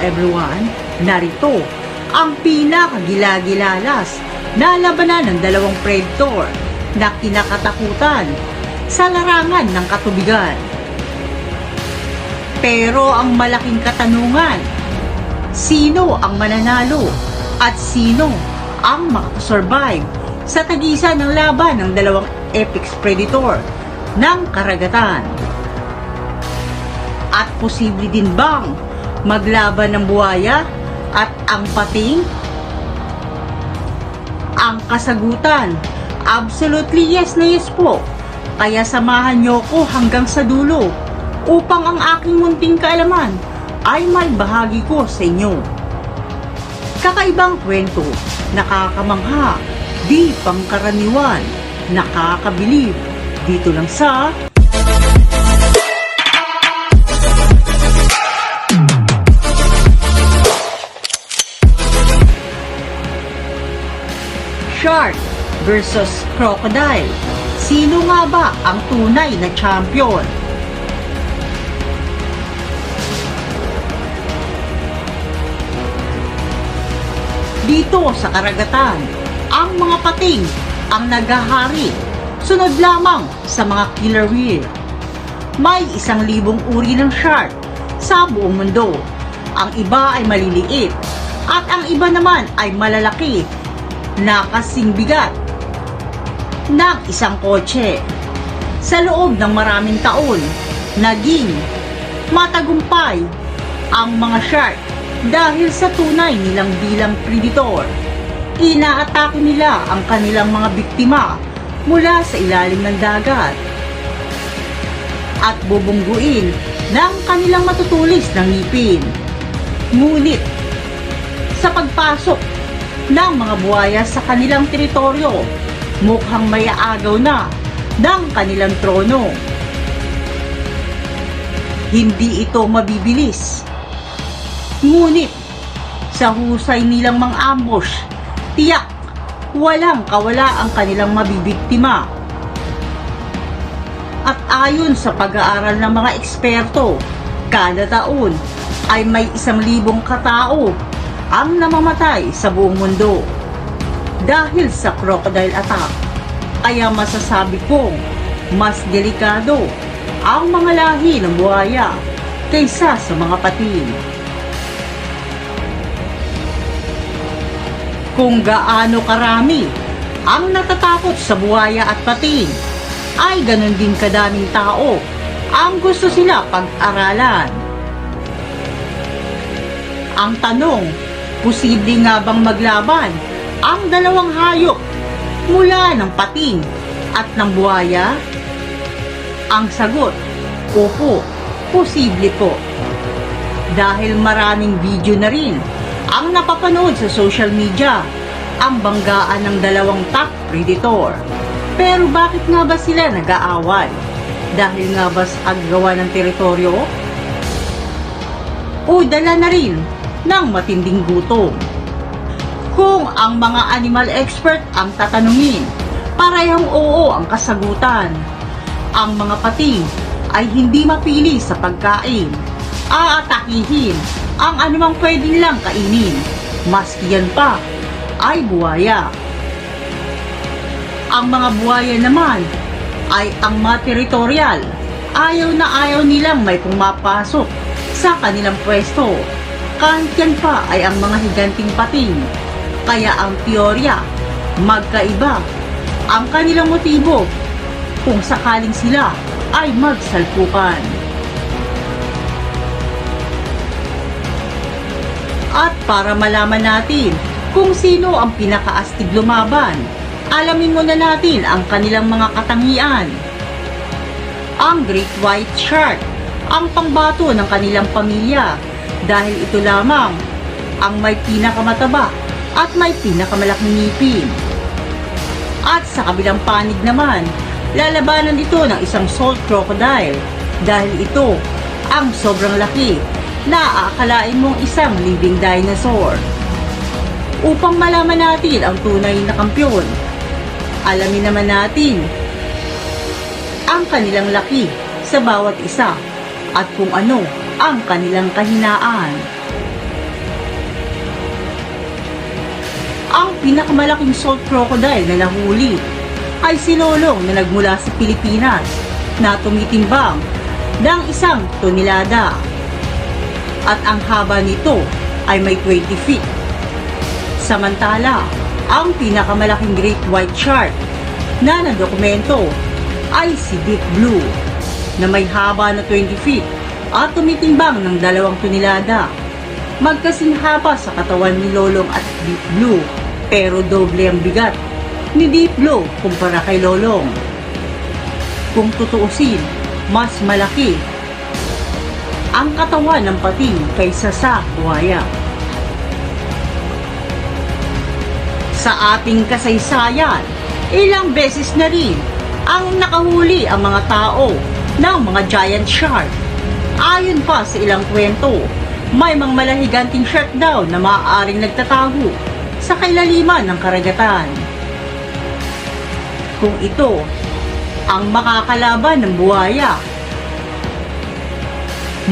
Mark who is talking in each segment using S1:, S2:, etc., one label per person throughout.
S1: Everyone, narito ang pinakagilagilalas na labanan ng dalawang predator na kinakatakutan sa larangan ng katubigan. Pero ang malaking katanungan, sino ang mananalo at sino ang makasurvive sa tagisan ng laban ng dalawang apex predator ng karagatan? At posible din bang maglaban ng buhaya at ang pating? Ang kasagutan, absolutely yes na yes po. Kaya samahan niyo ko hanggang sa dulo upang ang aking munting kaalaman ay may bahagi ko sa inyo. Kakaibang kwento, nakakamangha, di pangkaraniwan, nakakabilib. Dito lang sa Shark versus Crocodile. Sino nga ba ang tunay na champion? Dito sa karagatan, ang mga pating ang naghahari. Sunod lamang sa mga killer whale. May isang libong uri ng shark sa buong mundo. Ang iba ay maliliit at ang iba naman ay malalaki na kasing ng isang kotse. Sa loob ng maraming taon, naging matagumpay ang mga shark dahil sa tunay nilang bilang predator. Inaatake nila ang kanilang mga biktima mula sa ilalim ng dagat at bubungguin ng kanilang matutulis na ngipin. Ngunit, sa pagpasok ng mga buhaya sa kanilang teritoryo, mukhang may aagaw na ng kanilang trono. Hindi ito mabibilis. Ngunit, sa husay nilang mga ambush, tiyak walang kawala ang kanilang mabibiktima. At ayon sa pag-aaral ng mga eksperto, kada taon ay may isang libong katao ang namamatay sa buong mundo dahil sa crocodile attack. Kaya masasabi kong mas delikado ang mga lahi ng buhaya kaysa sa mga pating. Kung gaano karami ang natatakot sa buhaya at pating, ay ganun din kadaming tao ang gusto sila pag-aralan. Ang tanong, posible nga bang maglaban ang dalawang hayop mula ng pating at ng buhaya? Ang sagot, opo, posible po. Dahil maraming video na rin ang napapanood sa social media ang banggaan ng dalawang top predator. Pero bakit nga ba sila nag-aaway? Dahil nga ba sa aggawa ng teritoryo? O dala na rin ng matinding gutom? Kung ang mga animal expert ang tatanungin, parehong oo ang kasagutan. Ang mga pating ay hindi mapili sa pagkain. Aatakihin ang anumang pwede nilang kainin. Maski yan pa ay buhaya. Ang mga buhaya naman ay ang mga teritorial. Ayaw na ayaw nilang may pumapasok sa kanilang pwesto. Kahit pa ay ang mga higanting pating. Kaya ang teorya, magkaiba. Ang kanilang motibo kung sakaling sila ay magsalpukan. At para malaman natin kung sino ang pinakaastig lumaban, alamin muna natin ang kanilang mga katangian. Ang Great White Shark, ang pangbato ng kanilang pamilya dahil ito lamang ang may pinakamataba at may pinakamalaking ngipin. At sa kabilang panig naman, lalabanan ito ng isang salt crocodile dahil ito ang sobrang laki na aakalain mong isang living dinosaur. Upang malaman natin ang tunay na kampyon, alamin naman natin ang kanilang laki sa bawat isa at kung ano ang kanilang kahinaan. Ang pinakamalaking salt crocodile na nahuli ay si Lolong na nagmula sa Pilipinas na tumitimbang ng isang tonelada. At ang haba nito ay may 20 feet. Samantala, ang pinakamalaking great white shark na nadokumento ay si Deep Blue na may haba na 20 feet at tumitimbang ng dalawang tonelada. Magkasing haba sa katawan ni Lolong at Deep Blue pero doble ang bigat ni Deep Blue kumpara kay Lolong. Kung tutuusin, mas malaki ang katawan ng pating kaysa sa buhaya. Sa ating kasaysayan, ilang beses na rin ang nakahuli ang mga tao ng mga giant shark. Ayon pa sa ilang kwento, may mga malahiganting shark daw na maaaring nagtatago sa kailaliman ng karagatan. Kung ito ang makakalaban ng buhaya,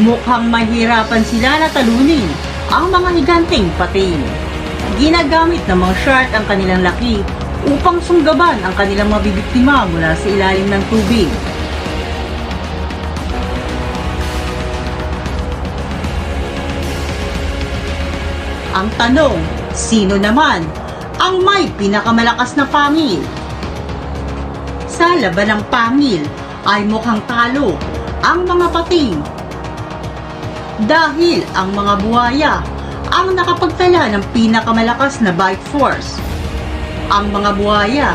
S1: mukhang mahirapan sila na talunin ang mga higanting pating. Ginagamit ng mga shark ang kanilang laki upang sunggaban ang kanilang mabibiktima mula sa ilalim ng tubig. Ang tanong, sino naman ang may pinakamalakas na pangil? Sa laban ng pangil ay mukhang talo ang mga pating. Dahil ang mga buhaya ang nakapagtala ng pinakamalakas na bite force. Ang mga buhaya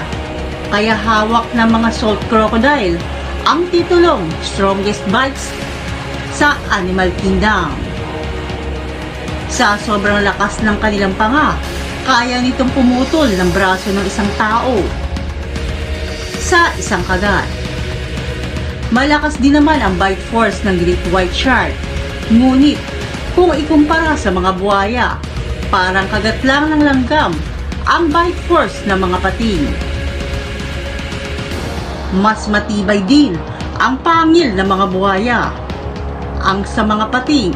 S1: kaya hawak ng mga salt crocodile ang titulong strongest bites sa animal kingdom. Sa sobrang lakas ng kanilang panga, kaya nitong pumutol ng braso ng isang tao sa isang kagat. Malakas din naman ang bite force ng great white shark. Ngunit, kung ikumpara sa mga buhaya, parang kagat lang ng langgam ang bite force ng mga pating. Mas matibay din ang pangil ng mga buhaya. Ang sa mga pating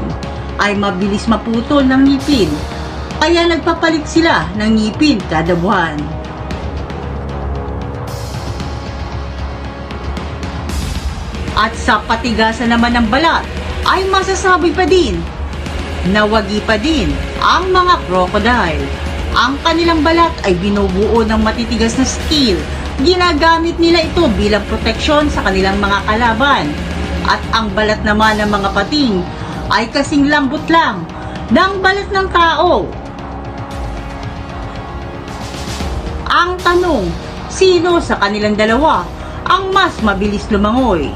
S1: ay mabilis maputol ng ngipin, kaya nagpapalit sila ng ngipin kada buwan. At sa patigasan naman ng balat, ay masasabi pa din na wagi pa din ang mga crocodile. Ang kanilang balat ay binubuo ng matitigas na steel. Ginagamit nila ito bilang proteksyon sa kanilang mga kalaban. At ang balat naman ng mga pating ay kasing lambot lang ng balat ng tao. Ang tanong, sino sa kanilang dalawa ang mas mabilis lumangoy?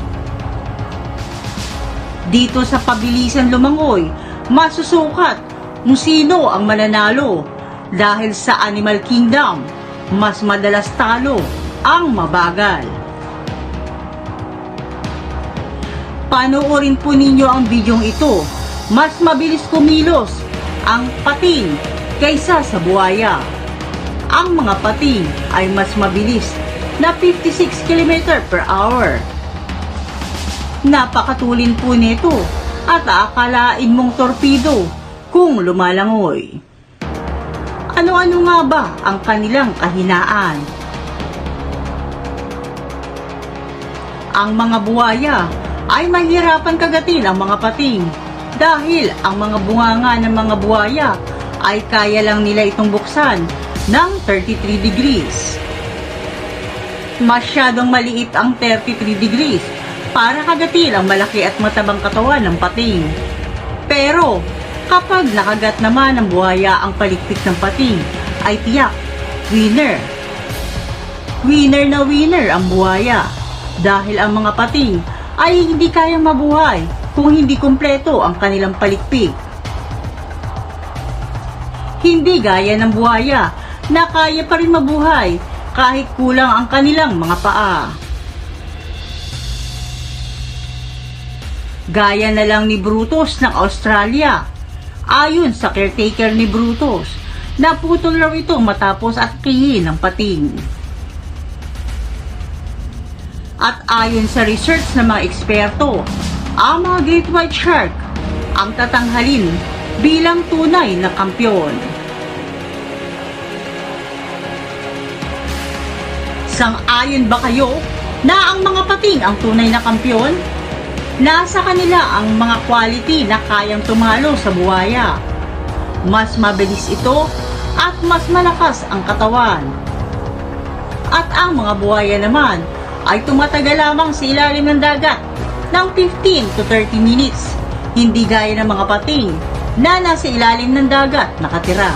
S1: Dito sa pabilisan lumangoy, masusukat kung sino ang mananalo dahil sa Animal Kingdom, mas madalas talo ang mabagal. Panoorin po ninyo ang bidyong ito. Mas mabilis kumilos ang pating kaysa sa buhaya. Ang mga pating ay mas mabilis na 56 km per hour. Napakatulin po nito at akalain mong torpedo kung lumalangoy. Ano-ano nga ba ang kanilang kahinaan? Ang mga buhaya ay mahirapan kagatin ang mga pating dahil ang mga bunganga ng mga buhaya ay kaya lang nila itong buksan ng 33 degrees. Masyadong maliit ang 33 degrees para kagatin ang malaki at matabang katawan ng pating. Pero kapag nakagat naman ng buhaya ang palikpik ng pating, ay tiyak, winner. Winner na winner ang buhaya dahil ang mga pating ay hindi kayang mabuhay kung hindi kumpleto ang kanilang palikpik. Hindi gaya ng buhaya na kaya pa rin mabuhay kahit kulang ang kanilang mga paa. Gaya na lang ni Brutus ng Australia. Ayon sa caretaker ni Brutus, naputol raw ito matapos at kihin ng pating. At ayon sa research ng mga eksperto, ang mga great shark ang tatanghalin bilang tunay na kampyon. Sang-ayon ba kayo na ang mga pating ang tunay na kampyon? Nasa kanila ang mga quality na kayang tumalo sa buhaya. Mas mabilis ito at mas malakas ang katawan. At ang mga buhaya naman ay tumatagal lamang sa ilalim ng dagat ng 15 to 30 minutes. Hindi gaya ng mga pating na nasa ilalim ng dagat nakatira.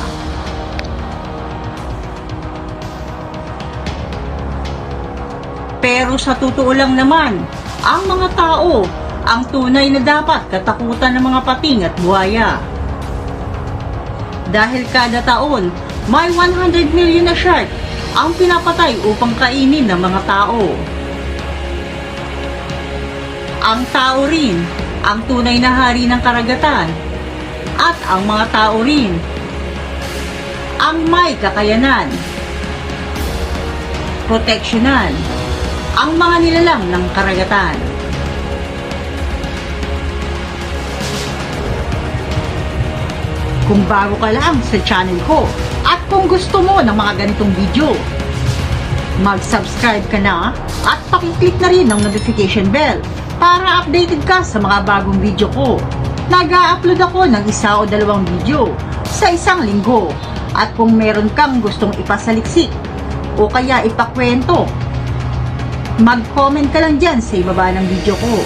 S1: Pero sa totoo lang naman, ang mga tao ang tunay na dapat katakutan ng mga pating at buhaya. Dahil kada taon, may 100 million na shark ang pinapatay upang kainin ng mga tao. Ang tao rin ang tunay na hari ng karagatan at ang mga tao rin ang may kakayanan, proteksyonan, ang mga nilalang ng karagatan. Kung bago ka lang sa channel ko at kung gusto mo ng mga ganitong video, mag-subscribe ka na at pakiclick na rin ang notification bell para updated ka sa mga bagong video ko. Nag-upload ako ng isa o dalawang video sa isang linggo at kung meron kang gustong ipasaliksik o kaya ipakwento, mag-comment ka lang dyan sa ibaba ng video ko.